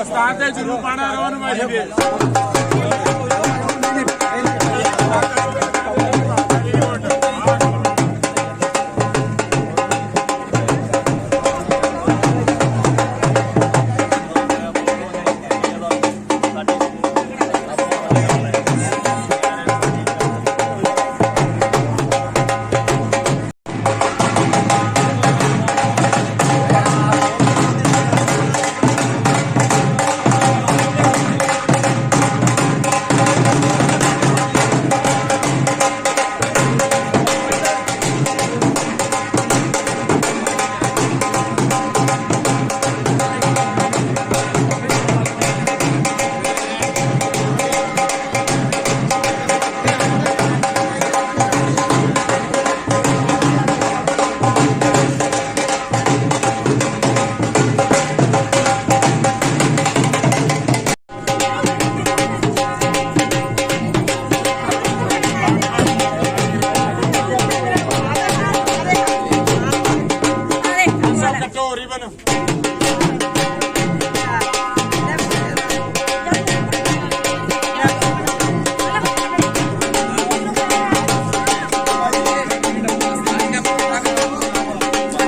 ਉਸਤਾਦ ਦੇ ਜਰੂ ਪਾਣਾ ਰਵਨ ਵਾਜੀ ਦੇ ਸਭ ਕੱਟੋ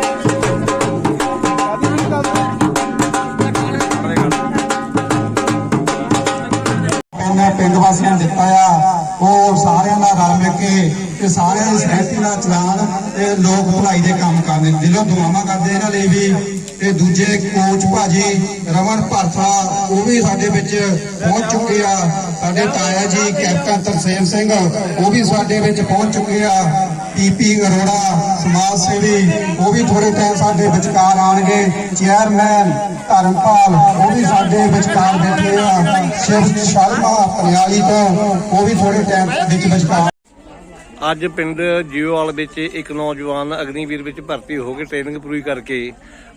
ਰਿਬਨ ਇਹਨਾਂ ਪਿੰਡ ਵਾਸੀਆਂ ਨੇ ਦਿੱਤਾ ਆ ਉਹ ਸਾਰਿਆਂ ਨਾਲ ਰਲ ਮਿਲ ਕੇ ਤੇ ਸਾਰਿਆਂ ਦੀ ਸਹਿਮਤੀ ਨਾਲ ਚਲਾਉਣ ਤੇ ਲੋਕ ਭਲਾਈ ਦੇ ਕੰਮ ਕਰਦੇ ਦਿਲੋਂ ਦੁਆਵਾਂ ਕਰਦੇ ਇਹਨਾਂ ਲਈ ਵੀ। ਤੇ ਦੂਜੇ ਕੋਚ ਭਾਜੀ ਰਮਨ ਭਰਥਾ ਉਹ ਵੀ ਸਾਡੇ ਵਿੱਚ ਪਹੁੰਚ ਚੁੱਕੇ ਆ। ਸਾਡੇ ਤਾਇਆ ਜੀ ਕੈਪਟਨ ਤਰਸੇਮ ਸਿੰਘ, ਉਹ ਵੀ ਸਾਡੇ ਵਿੱਚ ਪਹੁੰਚ ਚੁੱਕੇ ਆ। ਪੀਪੀ ਅਰੋੜਾ, ਸਮਾਜ ਸੇਵੀ, ਉਹ ਵੀ ਥੋੜੇ ਟਾਈਮ ਸਾਡੇ ਵਿਚਕਾਰ ਆਣਗੇ ਚੇਅਰਮੈਨ ਧਰਮਪਾਲ, ਉਹ ਵੀ ਸਾਡੇ ਵਿਚਕਾਰ ਬੈਠੇ ਆ। ਸ਼ਿਵ ਸ਼ਰਮਾ, ਪਰਿਆਲੀ ਤੋਂ, ਉਹ ਵੀ ਥੋੜੇ ਟਾਈਮ ਵਿੱਚ ਵਿਚਕਾਰ ਅੱਜ ਪਿੰਡ ਜੀਓਵਾਲ ਵਿੱਚ ਇੱਕ ਨੌਜਵਾਨ ਅਗਨੀਵੀਰ ਵਿੱਚ ਭਰਤੀ ਹੋ ਕੇ ਟ੍ਰੇਨਿੰਗ ਪੂਰੀ ਕਰਕੇ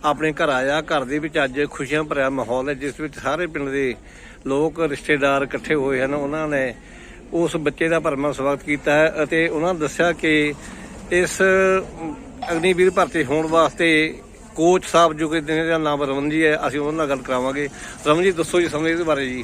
ਆਪਣੇ ਘਰ ਆਇਆ। ਘਰ ਦੇ ਵਿੱਚ ਅੱਜ ਖੁਸ਼ੀਆਂ ਭਰਿਆ ਮਾਹੌਲ ਹੈ, ਜਿਸ ਵਿੱਚ ਸਾਰੇ ਪਿੰਡ ਦੇ ਲੋਕ, ਰਿਸ਼ਤੇਦਾਰ ਇਕੱਠੇ ਹੋਏ ਹਨ। ਉਹਨਾਂ ਨੇ ਉਸ ਬੱਚੇ ਦਾ ਭਰਮਾ ਸਵਾਗਤ ਕੀਤਾ ਹੈ ਅਤੇ ਉਹਨਾਂ ਦੱਸਿਆ ਕਿ ਇਸ ਅਗਨੀਵੀਰ ਭਰਤੀ ਹੋਣ ਵਾਸਤੇ ਕੋਚ ਸਾਹਿਬ ਜੋ ਕਿ ਜਿਹਨਾਂ ਦਾ ਨਾਮ ਰਮਨ ਜੀ ਹੈ, ਅਸੀਂ ਉਹਨਾਂ ਨਾਲ ਗੱਲ ਕਰਾਵਾਂਗੇ। ਰਮਨ ਜੀ ਦੱਸੋ ਜੀ ਸਮੇਂ ਦੇ ਬਾਰੇ ਜੀ।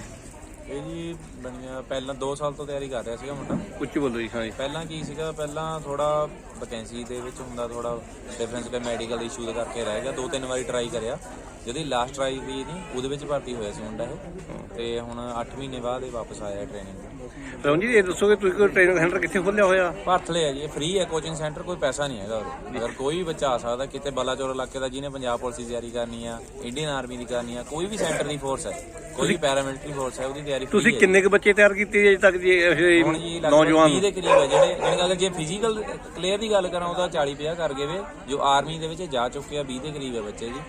ਇਹ ਜੀ ਬਣਿਆ ਪਹਿਲਾਂ 2 ਸਾਲ ਤੋਂ ਤਿਆਰੀ ਕਰ ਰਿਹਾ ਸੀਗਾ ਮੁੰਡਾ। ਉੱਚੀ ਬੋਲੋ ਜੀ ਹਾਂ ਜੀ। ਪਹਿਲਾਂ ਕੀ ਸੀਗਾ ਪਹਿਲਾਂ ਥੋੜਾ ਵੈਕੈਂਸੀ ਦੇ ਵਿੱਚ ਹੁੰਦਾ ਥੋੜਾ ਡਿਫਰੈਂਸ ਦੇ ਮੈਡੀਕਲ ਇਸ਼ੂ ਦੇ ਕਰਕੇ ਰਹਿ ਗਿਆ ਦੋ ਤਿੰਨ ਵਾਰੀ ਟਰਾਈ ਕਰਿਆ। ਜਿਹਦੀ ਲਾਸਟ ਟਰਾਈ ਵੀ ਨਹੀਂ ਉਹਦੇ ਵਿੱਚ ਭਰਤੀ ਹੋਇਆ ਸੀ ਮੁੰਡਾ ਇਹ। ਤੇ ਹੁਣ 8 ਮਹੀਨੇ ਬਾਅਦ ਇਹ ਵਾਪਸ ਆਇਆ ਟ੍ਰੇਨਿੰਗ ਰਮਨ ਜੀ ਇਹ ਦੱਸੋ ਕਿ ਤੁਸੀਂ ਕੋਈ ਟ੍ਰੇਨਿੰਗ ਸੈਂਟਰ ਕਿੱਥੇ ਖੋਲ੍ਹਿਆ ਹੋਇਆ? ਭਰਥ ਲਿਆ ਜੀ ਫ੍ਰੀ ਹੈ ਕੋਚਿੰਗ ਸੈਂਟਰ ਕੋਈ ਪੈਸਾ ਨਹੀਂ ਹੈਗਾ ਅਗਰ ਕੋਈ ਬੱਚਾ ਆ ਸਕਦਾ ਕਿਤੇ ਬਲਾਚੌਰ ਇਲਾਕੇ ਦਾ ਜਿਹਨੇ ਪੰਜਾਬ ਪੁਲਿਸ ਦੀ ਤਿਆਰੀ ਕਰਨੀ ਆ ਇੰਡੀਅਨ ਆਰਮੀ ਦੀ ਕਰਨੀ ਆ ਕੋਈ ਵੀ ਸੈਂਟਰ ਦੀ ਫੋਰਸ ਹੈ ਕੋਈ ਵੀ ਪੈਰਾਮਿਲਟਰੀ ਫੋਰਸ ਹੈ ਉਹਦੀ ਤਿਆਰੀ ਤੁਸੀਂ ਹੈ। ਕਿੰਨੇ ਬੱਚੇ ਤਿਆਰ ਕੀਤੇ ਅਜੇ ਤੱਕ ਜੀ ਇਹ ਹੁਣ ਜੀ ਲਗਭਗ ਨੌਜਵਾਨ 20 ਦੇ ਕਰੀਬ ਹੈ ਜਿਹੜੇ ਜਿਹੜੇ ਅਗਰ ਜੇ ਫਿਜ਼ੀਕਲ ਕਲੀਅਰ ਦੀ ਗੱਲ ਕਰਾਂ ਉਹਦਾ 40 50 ਕਰ ਗਏ ਵੇ ਜੋ ਆਰਮੀ ਦੇ ਵਿੱਚ ਜਾ ਚੁੱਕੇ ਆ 20 ਦੇ ਕਰੀਬ ਹੈ ਬੱਚੇ ਜੀ।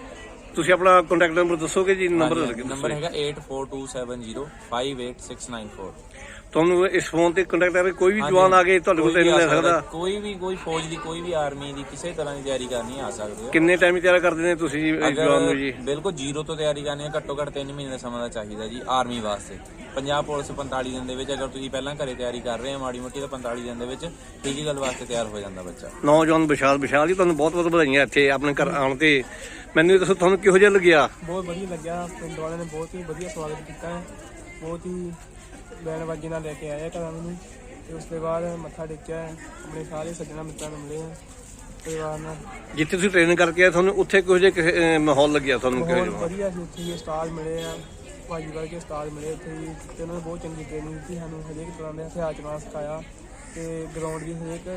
ਤੁਸੀਂ ਆਪਣਾ ਕੰਟੈਕਟ ਨੰਬਰ ਦੱਸੋਗੇ ਜੀ ਨੰਬਰ ਨੰਬਰ ਹੈਗਾ 8427058694 ਤੁਹਾਨੂੰ ਇਸ ਫੋਨ ਤੇ ਕੰਟੈਕਟ ਕਰਕੇ ਕੋਈ ਵੀ ਜਵਾਨ ਆ ਕੇ ਤੁਹਾਡੇ ਕੋਲ ਟ੍ਰੇਨਿੰਗ ਲੈ ਸਕਦਾ ਕੋਈ ਵੀ ਕੋਈ ਫੌਜ ਦੀ ਕੋਈ ਵੀ ਆਰਮੀ ਦੀ ਕਿਸੇ ਤਰ੍ਹਾਂ ਦੀ ਤਿਆਰੀ ਕਰਨੀ ਆ ਸਕਦੇ ਹੋ। ਕਿੰਨੇ ਟਾਈਮ ਤਿਆਰ ਕਰਦੇ ਨੇ ਤੁਸੀਂ ਜੀ ਇਸ ਜਵਾਨ ਨੂੰ ਜੀ? ਬਿਲਕੁਲ ਜ਼ੀਰੋ ਤੋਂ ਤਿਆਰੀ ਕਰਨੀ ਹੈ ਘੱਟੋ ਘੱਟ 3 ਮਹੀਨੇ ਦਾ ਸਮਾਂ ਦਾ ਚਾਹੀਦਾ ਜੀ ਆਰਮੀ ਵਾਸਤੇ। ਪੰਜਾਬ ਪੁਲਿਸ 45 ਦਿਨ ਦੇ ਵਿੱਚ ਅਗਰ ਤੁਸੀਂ ਪਹਿਲਾਂ ਘਰੇ ਤਿਆਰੀ ਕਰ ਰਹੇ ਆ ਮਾੜੀ ਮੋਟੀ ਤਾਂ 45 ਦਿਨ ਦੇ ਵਿੱਚ ਫਿਜ਼ੀਕਲ ਵਾਸਤੇ ਤਿਆਰ ਹੋ ਜਾਂਦਾ ਬੱਚਾ। ਨੌਜਵਾਨ ਵਿਸ਼ਾਲ ਵਿਸ਼ਾਲ ਜੀ ਤੁਹਾਨੂੰ ਬਹੁਤ ਬਹੁਤ ਵਧਾਈਆਂ ਇੱਥੇ ਆਪਣੇ ਘਰ ਆਉਣ ਤੇ। ਮੈਨੂੰ ਇਹ ਦੱਸੋ ਤੁਹਾਨੂੰ ਕਿਹੋ ਜਿਹਾ ਲੱਗਿਆ? ਬਹੁਤ ਵਧੀਆ ਲੱਗਿਆ ਪਿੰਡ ਵਾਲਿਆਂ ਨੇ ਬਹੁਤ ਹੀ ਵਧੀਆ ਸਵਾਗਤ ਕੀਤਾ ਹੈ। ਬਹੁਤ ਹੀ ਬੈਣ ਬਾਜੀ ਨਾਲ ਲੈ ਕੇ ਆਏ ਘਰਾਂ ਮੈਨੂੰ ਤੇ ਉਸ ਤੋਂ ਬਾਅਦ ਮੱਥਾ ਟੇਕਿਆ ਹੈ, ਆਪਣੇ ਸਾਰੇ ਸੱਜਣਾ ਮਿੱਤਰਾਂ ਨੂੰ ਮਿਲੇ ਆ ਪਰਿਵਾਰ ਨਾਲ। ਜਿੱਥੇ ਤੁਸੀਂ ਟ੍ਰੇਨਿੰਗ ਕਰਕੇ ਆਏ ਤੁਹਾਨੂੰ ਉੱਥੇ ਕਿਹੋ ਜਿਹਾ ਮਾਹੌਲ ਲੱਗਿਆ ਤੁਹਾਨੂੰ ਕਿਹੋ ਬਹੁਤ ਜਿਹਾ ਵਧੀਆ ਸੀ ਉੱਥੇ ਵੀ ਉਸਤਾਦ ਮਿਲੇ ਆ ਭਾਜੀ ਵਰਗੇ ਉਸਤਾਦ ਮਿਲੇ ਉੱਥੇ ਵੀ ਤੇ ਉਹਨਾਂ ਨੇ ਬਹੁਤ ਚੰਗੀ ਟ੍ਰੇਨਿੰਗ ਦਿੱਤੀ ਸਾਨੂੰ ਹਰੇਕ ਤਰ੍ਹਾਂ ਦੇ ਹਥਿਆਰ ਚਲਾਉਣਾ ਸਿਖਾਇਆ। ਤੇ ਗਰਾਊਂਡ ਦੀ ਹਰੇਕ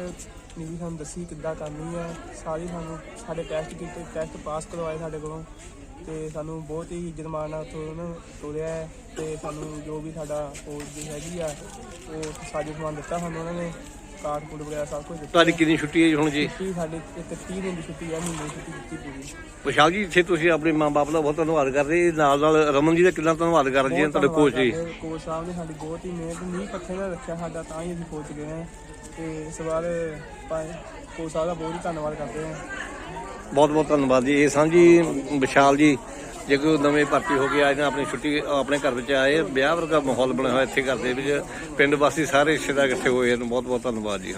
ਨੀਵੀਂ ਸਾਨੂੰ ਦੱਸੀ ਕਿੱਦਾਂ ਕਰਨੀ ਆ ਸਾਰੀ ਸਾਨੂੰ ਸਾਡੇ ਟੈਸਟ ਕੀਤੇ ਟੈਸਟ ਪਾਸ ਕਰਵਾਏ ਸਾਡੇ ਕੋਲੋਂ। ਤੇ ਸਾਨੂੰ ਬਹੁਤ ਹੀ ਇੱਜ਼ਤ ਮਾਣ ਨਾਲ ਉੱਥੋਂ ਉਹਨਾਂ ਤੋਰਿਆ ਹੈ ਤੇ ਸਾਨੂੰ ਜੋ ਵੀ ਸਾਡਾ ਕੋਚ ਦੀ ਹੈਗੀ ਆ ਉਹ ਸਾਜੋ ਸਮਾਨ ਦਿੱਤਾ ਸਾਨੂੰ ਉਹਨਾਂ ਨੇ ਕਾਰਡ ਕੂਡ ਵਗੈਰਾ ਸਭ ਕੁਝ ਦਿੱਤਾ। ਤੁਹਾਡੀ ਕਿੰਨੀ ਛੁੱਟੀ ਹੈ ਜੀ ਹੁਣ ਜੀ? ਛੁੱਟੀ ਸਾਡੀ ਇੱਕ 30 ਦਿਨ ਦੀ ਛੁੱਟੀ ਆ ਮਹੀਨੇ ਦੀ ਛੁੱਟੀ ਦਿੱਤੀ ਪੂਰੀ। ਵਿਸ਼ਾਲ ਜੀ ਇੱਥੇ ਤੁਸੀਂ ਆਪਣੇ ਮਾਂ-ਬਾਪ ਦਾ ਬਹੁਤ ਧੰਨਵਾਦ ਕਰਦੇ ਨਾਲ ਨਾਲ ਰਮਨ ਜੀ ਦਾ ਕਿੰਨਾ ਧੰਨਵਾਦ ਕਰਦੇ ਜੀ ਤੁਹਾਡੇ ਕੋਚ ਜੀ? ਕੋਚ ਸਾਹਿਬ ਨੇ ਸਾਡੀ ਬਹੁਤ ਹੀ ਮਿਹਨਤ ਨਹੀਂ ਪੱਖੇ ਨਾਲ ਰੱਖਿਆ ਸਾਡਾ ਤਾਂ ਹੀ ਅਸੀਂ ਪਹੁੰਚ ਗਏ ਹਾਂ। ਤੇ ਇਸ ਵਾਰ ਕੋਚ ਸਾਹਿਬ ਦਾ ਬਹੁਤ ਹੀ ਧੰਨਵਾਦ ਕਰਦੇ ਹਾਂ। ਬਹੁਤ ਬਹੁਤ ਧੰਨਵਾਦ ਜੀ। ਇਹ ਸਾਂਝੀ ਵਿਸ਼ਾਲ ਜੀ, ਜੇ ਕੋਈ ਨਵੇਂ ਭਰਤੀ ਹੋ ਕੇ ਆਏ ਨੇ ਆਪਣੀ ਛੁੱਟੀ, ਆਪਣੇ ਘਰ ਵਿੱਚ ਆਏ। ਵਿਆਹ ਵਰਗਾ ਮਾਹੌਲ ਬਣਿਆ ਹੋਇਆ ਇੱਥੇ ਘਰ ਦੇ ਵਿੱਚ। ਪਿੰਡ ਵਾਸੀ ਸਾਰੇ ਰਿਸ਼ਤੇਦਾਰ ਇਕੱਠੇ ਹੋਏ ਹਨ। ਬਹੁਤ ਬਹੁਤ ਧੰਨਵਾਦ ਜੀ।